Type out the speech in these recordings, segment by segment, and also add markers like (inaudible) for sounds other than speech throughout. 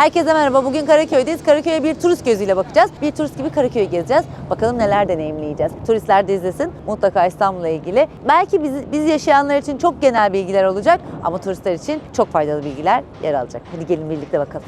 Herkese merhaba. Bugün Karaköy'deyiz. Karaköy'e bir turist gözüyle bakacağız. Bir turist gibi Karaköy'ü gezeceğiz. Bakalım neler deneyimleyeceğiz. Turistler de izlesin. Mutlaka İstanbul'la ilgili. Belki biz, biz yaşayanlar için çok genel bilgiler olacak ama turistler için çok faydalı bilgiler yer alacak. Hadi gelin birlikte bakalım.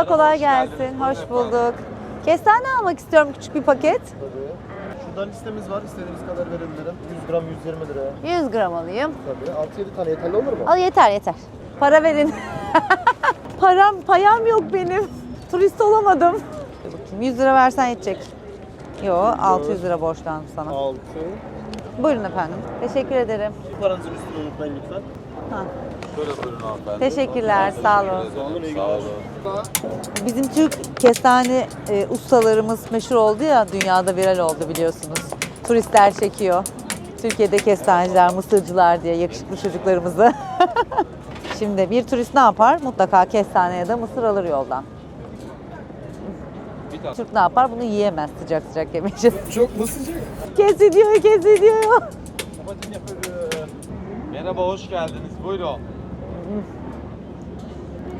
Merhaba, kolay gelsin. Hoş bulduk. Kestane almak istiyorum küçük bir paket. Tabii. Şurada listemiz var. İstediğiniz kadar verebilirim. 100 gram 120 lira. 100 gram alayım. Tabii. 6-7 tane yeterli olur mu? Al yeter yeter. Para verin. (laughs) Param, payam yok benim. Turist olamadım. Dur bakayım 100 lira versen yetecek. Yo 600 lira borçlandım sana. 6. Buyurun efendim. Teşekkür ederim. Paranızın üstünü unutmayın lütfen. Ha. Şöyle buyurun hanımefendi. Teşekkürler, sağ olun. Sağ. Bizim Türk kestane e, ustalarımız meşhur oldu ya, dünyada viral oldu biliyorsunuz. Turistler çekiyor. Türkiye'de kestaneciler, mısırcılar diye yakışıklı çocuklarımızı. (laughs) Şimdi bir turist ne yapar? Mutlaka kestane ya da mısır alır yoldan. Bir tane. Türk ne yapar? Bunu yiyemez sıcak sıcak yemeyeceğiz. Çok mu sıcak? Kesiliyor, kesiliyor. Merhaba, hoş geldiniz. Buyurun.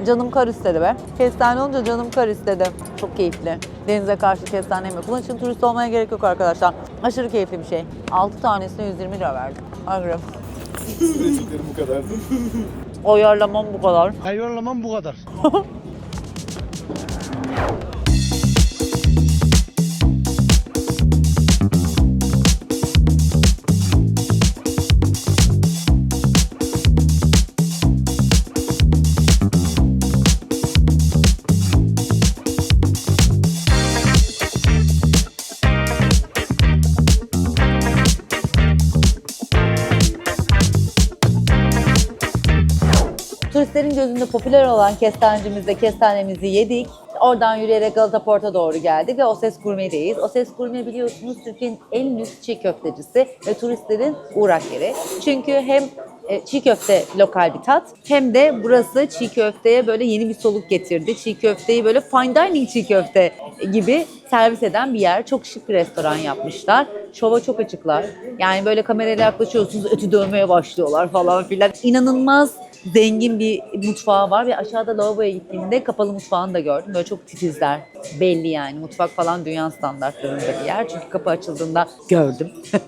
Canım kar istedi be. Kestane olunca canım kar istedi. Çok keyifli. Denize karşı kestane yemek. Bunun için turist olmaya gerek yok arkadaşlar. Aşırı keyifli bir şey. 6 tanesine 120 lira verdim. Agrım. Reçetlerim bu kadardı. Ayarlamam bu kadar. Hayvanlamam bu kadar. (laughs) Gözünde popüler olan kestancımızda kestanemizi yedik. Oradan yürüyerek Galata Port'a doğru geldik ve Oses Gurme'deyiz. Oses Gurme biliyorsunuz Türkiye'nin en lüks çiğ köftecisi ve turistlerin uğrak yeri. Çünkü hem e, çiğ köfte lokal bir tat hem de burası çiğ köfteye böyle yeni bir soluk getirdi. Çiğ köfteyi böyle fine dining çiğ köfte gibi servis eden bir yer. Çok şık bir restoran yapmışlar. Şova çok açıklar. Yani böyle kamerayla yaklaşıyorsunuz ötü dövmeye başlıyorlar falan filan. İnanılmaz zengin bir mutfağı var ve aşağıda lavaboya gittiğimde kapalı mutfağını da gördüm. Böyle çok titizler. Belli yani. Mutfak falan dünya standartlarında bir yer. Çünkü kapı açıldığında gördüm. (laughs)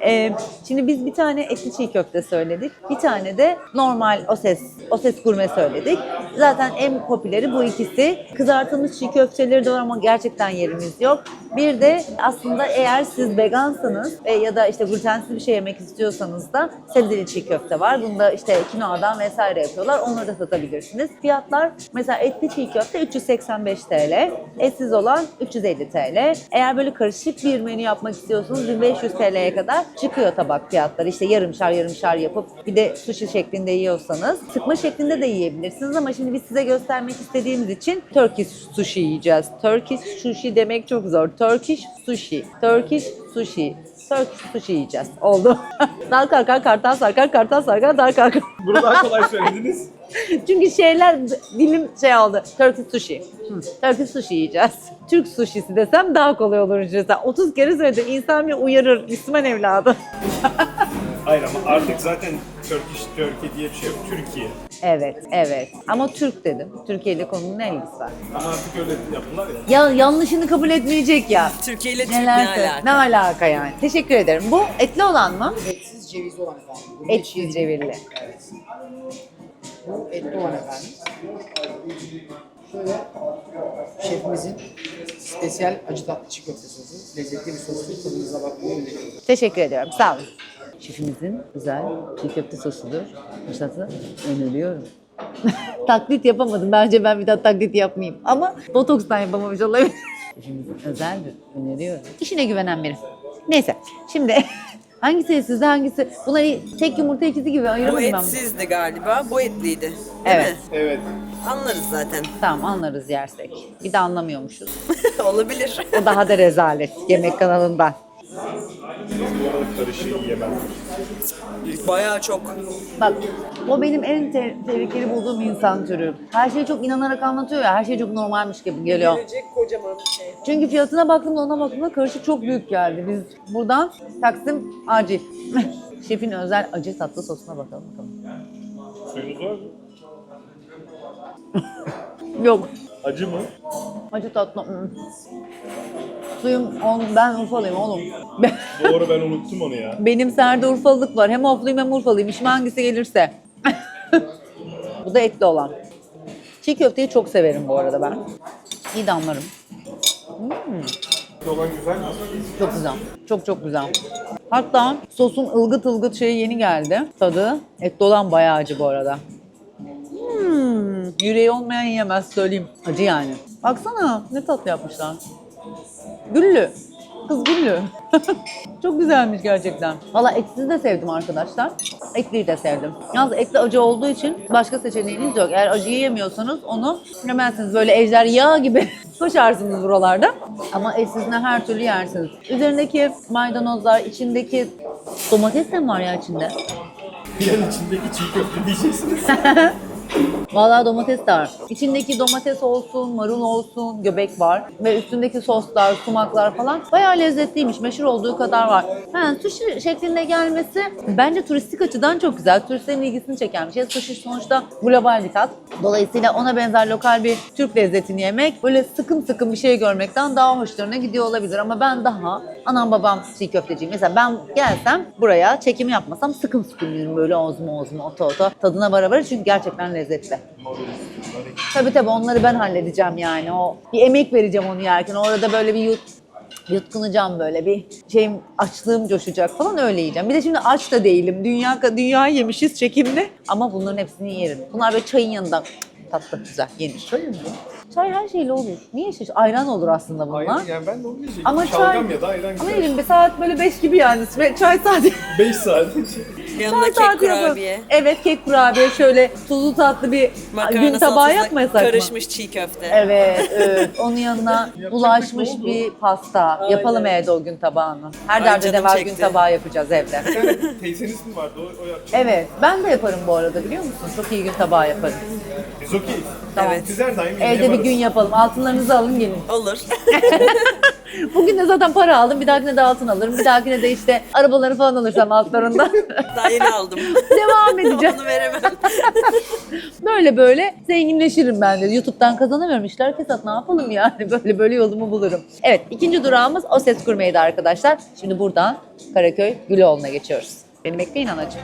Ee, şimdi biz bir tane etli çiğ köfte söyledik. Bir tane de normal oses, oses gurme söyledik. Zaten en popüleri bu ikisi. Kızartılmış çiğ köfteleri de var ama gerçekten yerimiz yok. Bir de aslında eğer siz vegansanız ve ya da işte glutensiz bir şey yemek istiyorsanız da sebzeli çiğ köfte var. Bunda işte kinoadan vesaire yapıyorlar. Onları da satabilirsiniz. Fiyatlar mesela etli çiğ köfte 385 TL. Etsiz olan 350 TL. Eğer böyle karışık bir menü yapmak istiyorsanız 1500 TL'ye kadar çıkıyor tabak fiyatları. İşte yarımşar yarımşar yapıp bir de sushi şeklinde yiyorsanız sıkma şeklinde de yiyebilirsiniz ama şimdi biz size göstermek istediğimiz için Turkish sushi yiyeceğiz. Turkish sushi demek çok zor. Turkish sushi. Turkish sushi. Sushi yiyeceğiz. Oldu. (laughs) dal kalkar, kartal sarkar, kartal sarkar, dal kalkar. Bunu daha kolay (laughs) söylediniz. Çünkü şeyler dilim şey oldu. Turkish sushi. Hı. Turkish sushi yiyeceğiz. Türk sushisi desem daha kolay olur mesela. 30 kere söyledim. İnsan bir uyarır. Müslüman evladı. Hayır ama artık zaten Turkish Turkey diye bir şey yok. Türkiye. Evet, evet. Ama Türk dedim. Türkiye ile konunun ne ilgisi var? Ama artık öyle yaptılar ya. Ya yanlışını kabul etmeyecek ya. Türkiye ile Türk ne alaka? Ne alaka yani? Teşekkür ederim. Bu etli olan mı? Etsiz cevizli olan efendim. Bunun Etsiz içi- cevirli. Evet. Bu etli olan efendim. Şöyle şefimizin spesiyel acı tatlı çiğ köfte sosu. Lezzetli bir sosu. Tadınıza bakmayı öneriyorum. Teşekkür ediyorum. Sağ olun. Şefimizin güzel çiğ köfte sosudur. Fırsatı öneriyorum. (laughs) taklit yapamadım. Bence ben bir daha taklit yapmayayım. Ama botokstan yapamamış olabilir. Şefimizin özeldir. Öneriyorum. İşine güvenen biri. Neyse. Şimdi (laughs) hangisi etsizdi hangisi? Bunları tek yumurta ikizi gibi Bu ayıramadım ben. etsizdi galiba, bu etliydi. Değil Evet. mi? Evet. Anlarız zaten. Tamam anlarız yersek. Bir de anlamıyormuşuz. (laughs) Olabilir. O daha da rezalet yemek kanalından. Bu arada karışığı yiyemezler. Bayağı çok. Bak o benim en te- tehlikeli bulduğum insan türü. Her şeyi çok inanarak anlatıyor ya, her şey çok normalmiş gibi geliyor. Gelecek kocaman bir şey. Çünkü fiyatına baktığımda ona baktığımda karışık çok büyük geldi. Biz buradan Taksim acil. (laughs) Şefin özel acı tatlı sosuna bakalım bakalım. Suyunuz var mı? Yok. Acı mı? Acı tatlı. ı. Suyum, on, ben Urfalıyım oğlum. (laughs) Doğru ben unuttum onu ya. Benim serde Urfalılık var. Hem Ofluyum hem Urfalıyım. İşime hangisi gelirse. (laughs) Bu da etli olan. Çiğ köfteyi çok severim bu arada ben. İyi de anlarım. Olan güzel? Çok güzel. Çok çok güzel. Hatta sosun ılgıt ılgıt şeyi yeni geldi. Tadı. Etli olan bayağı acı bu arada. Hmm, yüreği olmayan yiyemez söyleyeyim. Acı yani. Baksana ne tatlı yapmışlar. Güllü. Kız güllü. (laughs) Çok güzelmiş gerçekten. Valla etsiz de sevdim arkadaşlar. Etliyi de sevdim. Yalnız etli acı olduğu için başka seçeneğiniz yok. Eğer acıyı yemiyorsanız onu yemezsiniz. Böyle ejder yağı gibi (laughs) koşarsınız buralarda. Ama etsizine her türlü yersiniz. Üzerindeki maydanozlar, içindeki domates de mi var ya içinde? Bir an içindeki çiğ köfte diyeceksiniz. (laughs) Vallahi domates de var. İçindeki domates olsun, marul olsun, göbek var. Ve üstündeki soslar, sumaklar falan bayağı lezzetliymiş. Meşhur olduğu kadar var. Ha, sushi şeklinde gelmesi bence turistik açıdan çok güzel. Turistlerin ilgisini çeken bir şey. Sushi sonuçta global bir tat. Dolayısıyla ona benzer lokal bir Türk lezzetini yemek böyle sıkım sıkım bir şey görmekten daha hoşlarına gidiyor olabilir. Ama ben daha anam babam çiğ köfteciyim. Mesela ben gelsem buraya çekim yapmasam sıkım sıkım yerim böyle ozma ozma oto oto tadına vara vara çünkü gerçekten lezzetli. Tabii tabii onları ben halledeceğim yani. O bir emek vereceğim onu yerken. Orada böyle bir yut, yutkunacağım böyle bir şeyim açlığım coşacak falan öyle yiyeceğim. Bir de şimdi aç da değilim. Dünya dünya yemişiz çekimde ama bunların hepsini yerim. Bunlar böyle çayın yanında tatlı güzel yenir. Çayın mı? Çay her şeyle olur. Niye şiş? Ayran olur aslında bunlar. Ayran yani ben de onu diyecektim. Ama Şalgam çay- ya da ayran Ama güzel. yerim bir saat böyle 5 gibi yani. Çay saati. 5 saat. (laughs) Yanına kek kurabiye. Evet kek kurabiye şöyle tuzlu tatlı bir Makarna gün tabağı yapmasak mı? Karışmış çiğ köfte. Evet, evet. Onun yanına (laughs) bulaşmış bir pasta. Yapalım evde o gün tabağını. Her Ay, derde de canım var çekti. gün tabağı yapacağız evde. (laughs) Sen teyzeniz mi vardı? O, o yapacak. Evet, ben de yaparım bu arada biliyor musun? Çok iyi gün tabağı yaparım. Biz okey. Evet. Biz her daim Evde bir gün yapalım. Altınlarınızı alın gelin. Olur. (laughs) (laughs) Bugün de zaten para aldım. Bir dahakine de altın alırım. Bir dahakine de işte arabaları falan alırsam altlarından. (laughs) Daha yeni aldım. Devam (laughs) edeceğim. Onu veremem. Böyle böyle zenginleşirim ben de. YouTube'dan kazanamıyorum. İşler kesat ne yapalım yani. Böyle böyle yolumu bulurum. Evet ikinci durağımız O Ses Gurme'ydi arkadaşlar. Şimdi buradan Karaköy Güloğlu'na geçiyoruz. Beni bekleyin anacığım.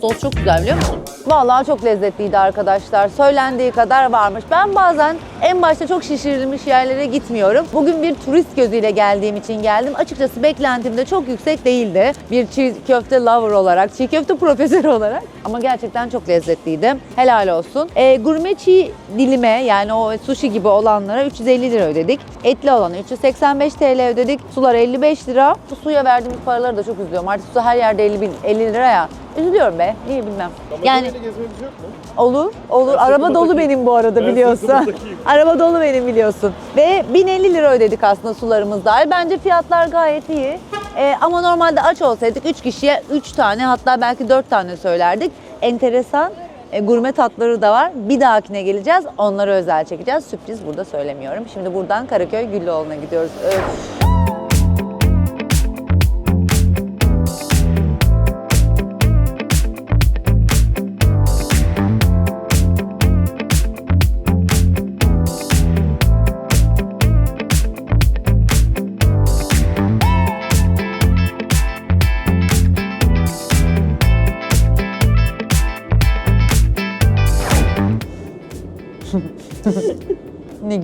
Sos çok güzel biliyor musun? Vallahi çok lezzetliydi arkadaşlar. Söylendiği kadar varmış. Ben bazen en başta çok şişirilmiş yerlere gitmiyorum. Bugün bir turist gözüyle geldiğim için geldim. Açıkçası beklentim de çok yüksek değildi. Bir çiğ köfte lover olarak, çiğ köfte profesörü olarak. Ama gerçekten çok lezzetliydi. Helal olsun. E, gurme çiğ dilime yani o sushi gibi olanlara 350 lira ödedik. Etli olana 385 TL ödedik. Sular 55 lira. Bu suya verdiğimiz paraları da çok üzülüyorum. Artık su her yerde 50, bin, 50 lira ya. Üzülüyorum be. Niye bilmem. Yani yok mu? Olur, olur. Araba sırtıma dolu benim bu arada Ben biliyorsun. (laughs) Araba dolu benim biliyorsun. Ve 1050 lira ödedik aslında sularımız dahil. Bence fiyatlar gayet iyi. Ee, ama normalde aç olsaydık 3 kişiye 3 tane hatta belki 4 tane söylerdik. Enteresan e, gurme tatları da var. Bir dahakine geleceğiz. Onları özel çekeceğiz. Sürpriz burada söylemiyorum. Şimdi buradan Karaköy Güllüoğlu'na gidiyoruz. Öf.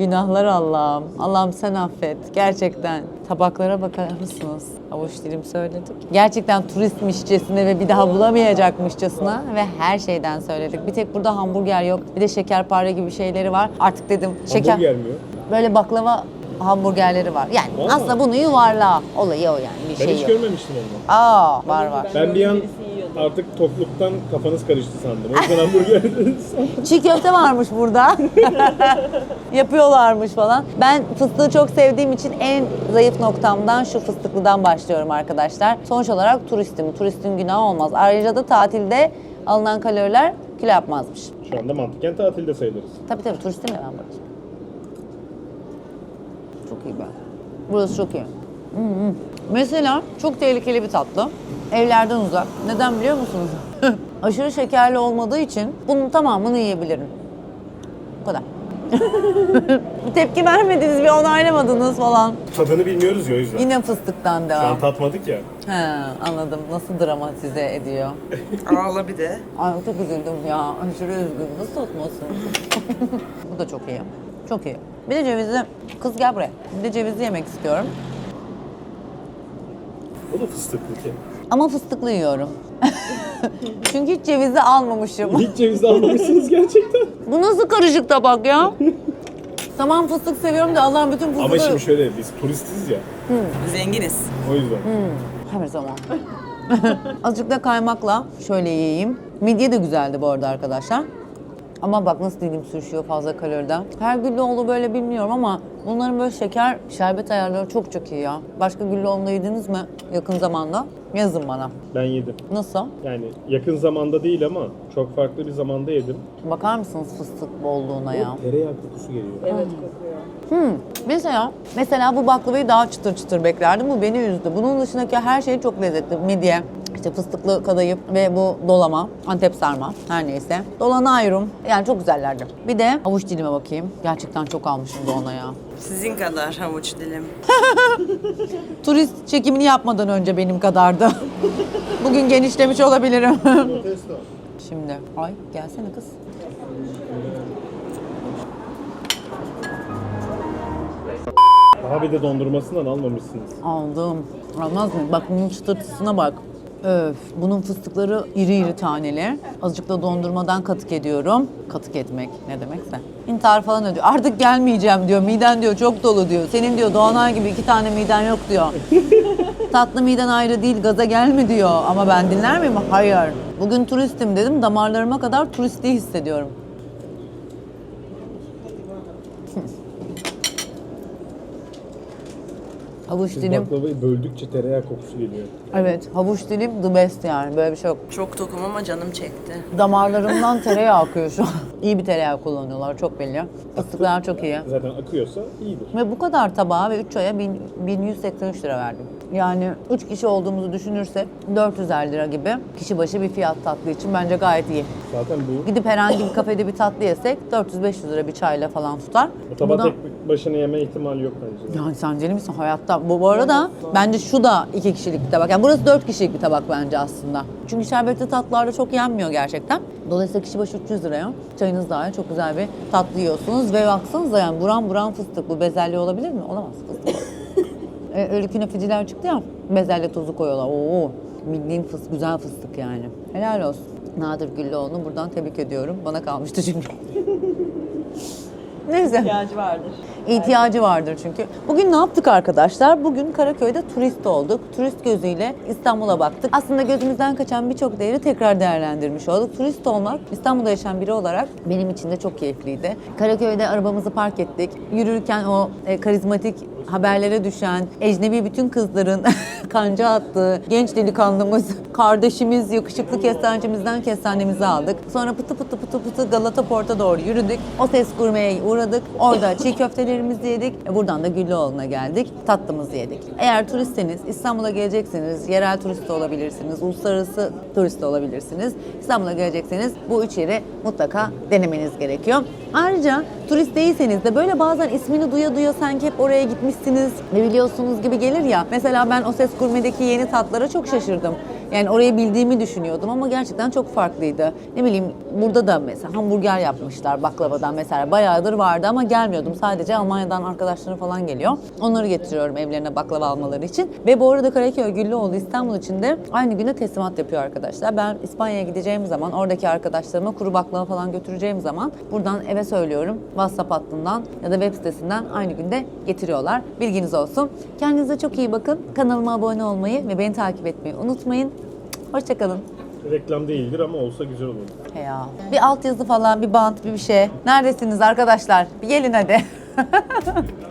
Günahlar Allah'ım. Allah'ım sen affet. Gerçekten. Tabaklara bakar mısınız? Avuç dilim söyledik. Gerçekten turistmişçesine ve bir daha bulamayacakmışçasına ve her şeyden söyledik. Bir tek burada hamburger yok. Bir de şekerpare gibi şeyleri var. Artık dedim şeker... Hamburger mi? Böyle baklava hamburgerleri var. Yani Vallahi. aslında bunu yuvarla. Olayı o yani. Bir Ben şey hiç yok. görmemiştim onu. Aa var var. Ben bir an artık tokluktan kafanız karıştı sandım. O yüzden hamburger. (laughs) Çiğ köfte varmış burada. (laughs) Yapıyorlarmış falan. Ben fıstığı çok sevdiğim için en zayıf noktamdan şu fıstıklıdan başlıyorum arkadaşlar. Sonuç olarak turistim. Turistin günahı olmaz. Ayrıca da tatilde alınan kaloriler kilo yapmazmış. Şu anda mantıken tatilde sayılırız. Tabii tabii turistim ya ben burada. Çok iyi ben. Burası çok iyi. Hı hı. Mesela çok tehlikeli bir tatlı. Evlerden uzak. Neden biliyor musunuz? (laughs) Aşırı şekerli olmadığı için bunun tamamını yiyebilirim. Bu kadar. bir (laughs) tepki vermediniz, bir onaylamadınız falan. Tadını bilmiyoruz ya o yüzden. Yine fıstıktan Şu devam. an tatmadık ya. He, anladım. Nasıl dramatize ediyor. (laughs) Ağla bir de. Ay çok üzüldüm ya. Aşırı üzüldüm. Nasıl tutmasın? Bu da çok iyi. Çok iyi. Bir de cevizli. Kız gel buraya. Bir de cevizli yemek istiyorum. O da fıstıklı ki. Ama fıstıklı yiyorum. (laughs) Çünkü hiç cevizi almamışım. Hiç ceviz almamışsınız gerçekten. Bu nasıl karışık tabak ya? tamam fıstık seviyorum da Allah'ın bütün fıstığı... Ama şimdi şöyle biz turistiz ya. Zenginiz. O yüzden. Her zaman. (laughs) Azıcık da kaymakla şöyle yiyeyim. Midye de güzeldi bu arada arkadaşlar. Ama bak nasıl dilim sürüşüyor fazla kaloriden. Her güllüoğlu böyle bilmiyorum ama bunların böyle şeker, şerbet ayarları çok çok iyi ya. Başka güllüoğlu'nda yediniz mi yakın zamanda? Yazın bana. Ben yedim. Nasıl? Yani yakın zamanda değil ama çok farklı bir zamanda yedim. Bakar mısınız fıstık bolluğuna ya? Tereyağı kokusu geliyor. Evet kokuyor. Hmm. Mesela, mesela bu baklavayı daha çıtır çıtır beklerdim. Bu beni üzdü. Bunun dışındaki her şey çok lezzetli. Midye, işte fıstıklı kadayıf ve bu dolama, Antep sarma her neyse. Dolana ayrım. Yani çok güzellerdi. Bir de havuç dilime bakayım. Gerçekten çok almışım da ona ya. Sizin kadar havuç dilim. (laughs) Turist çekimini yapmadan önce benim kadardı. (laughs) Bugün genişlemiş olabilirim. (laughs) Şimdi. Ay gelsene kız. Daha bir de dondurmasından almamışsınız. Aldım. Almaz mı? Bak bunun çıtırtısına bak. Öf. Bunun fıstıkları iri iri taneli. Azıcık da dondurmadan katık ediyorum. Katık etmek ne demekse. İntihar falan ediyor. Artık gelmeyeceğim diyor. Miden diyor çok dolu diyor. Senin diyor Doğanay gibi iki tane miden yok diyor. (laughs) Tatlı miden ayrı değil gaza gelme diyor. Ama ben dinler miyim? Hayır. Bugün turistim dedim. Damarlarıma kadar turistliği hissediyorum. Havuç Siz dilim. baklavayı böldükçe tereyağı kokusu geliyor. Evet, havuç dilim the best yani. Böyle bir şey yok. Çok tokum ama canım çekti. Damarlarımdan tereyağı akıyor şu an. (laughs) İyi bir tereyağı kullanıyorlar, çok belli. Fıstıklar çok iyi. Zaten akıyorsa iyidir. Ve bu kadar tabağa ve 3 aya 1000 1183 lira verdim. Yani 3 kişi olduğumuzu düşünürsek 450 lira gibi kişi başı bir fiyat tatlı için bence gayet iyi. Zaten bu Gidip herhangi bir kafede bir tatlı yesek 400-500 lira bir çayla falan tutar. o tabak Buna- tek başına yeme ihtimali yok bence. Yani sen deli misin hayatta? Bu, bu arada bence şu da iki kişilik bir tabak. Yani burası dört kişilik bir tabak bence aslında. Çünkü şerbetli tatlılarda çok yenmiyor gerçekten. Dolayısıyla kişi başı 300 liraya çayınız dahil çok güzel bir tatlı yiyorsunuz. Ve baksanıza yani buram buram fıstık. Bu bezelye olabilir mi? Olamaz fıstık. (laughs) e, öyle künefeciler çıktı ya bezelye tozu koyuyorlar. Oo, bildiğin fıs, güzel fıstık yani. Helal olsun. Nadir Güllüoğlu'nu buradan tebrik ediyorum. Bana kalmıştı çünkü. (laughs) Neyse. İhtiyacı vardır. İhtiyacı vardır çünkü. Bugün ne yaptık arkadaşlar? Bugün Karaköy'de turist olduk. Turist gözüyle İstanbul'a baktık. Aslında gözümüzden kaçan birçok değeri tekrar değerlendirmiş olduk. Turist olmak İstanbul'da yaşayan biri olarak benim için de çok keyifliydi. Karaköy'de arabamızı park ettik. Yürürken o e, karizmatik haberlere düşen ecnebi bütün kızların (laughs) kanca attığı genç delikanlımız, kardeşimiz, yakışıklı kestancımızdan kestanemizi aldık. Sonra pıtı pıtı pıtı pıtı Galata Port'a doğru yürüdük. O ses gurmeye uğradık. Orada (laughs) çiğ köftelerimizi yedik. Buradan da Güllüoğlu'na geldik. Tatlımızı yedik. Eğer turistseniz İstanbul'a gelecekseniz yerel turist de olabilirsiniz. Uluslararası turist de olabilirsiniz. İstanbul'a gelecekseniz bu üç yeri mutlaka denemeniz gerekiyor. Ayrıca turist değilseniz de böyle bazen ismini duya duya sanki hep oraya gitmişsiniz ve biliyorsunuz gibi gelir ya. Mesela ben o ses gurmedeki yeni tatlara çok şaşırdım. Yani orayı bildiğimi düşünüyordum ama gerçekten çok farklıydı. Ne bileyim burada da mesela hamburger yapmışlar baklavadan mesela. Bayağıdır vardı ama gelmiyordum. Sadece Almanya'dan arkadaşlarım falan geliyor. Onları getiriyorum evlerine baklava almaları için. Ve bu arada Karaköy Güllüoğlu İstanbul için de aynı güne teslimat yapıyor arkadaşlar. Ben İspanya'ya gideceğim zaman oradaki arkadaşlarıma kuru baklava falan götüreceğim zaman buradan eve söylüyorum. WhatsApp hattından ya da web sitesinden aynı günde getiriyorlar. Bilginiz olsun. Kendinize çok iyi bakın. Kanalıma abone olmayı ve beni takip etmeyi unutmayın. Hoşçakalın. Reklam değildir ama olsa güzel olur. He ya. Bir altyazı falan, bir bant, bir bir şey. Neredesiniz arkadaşlar? Bir gelin hadi. (laughs)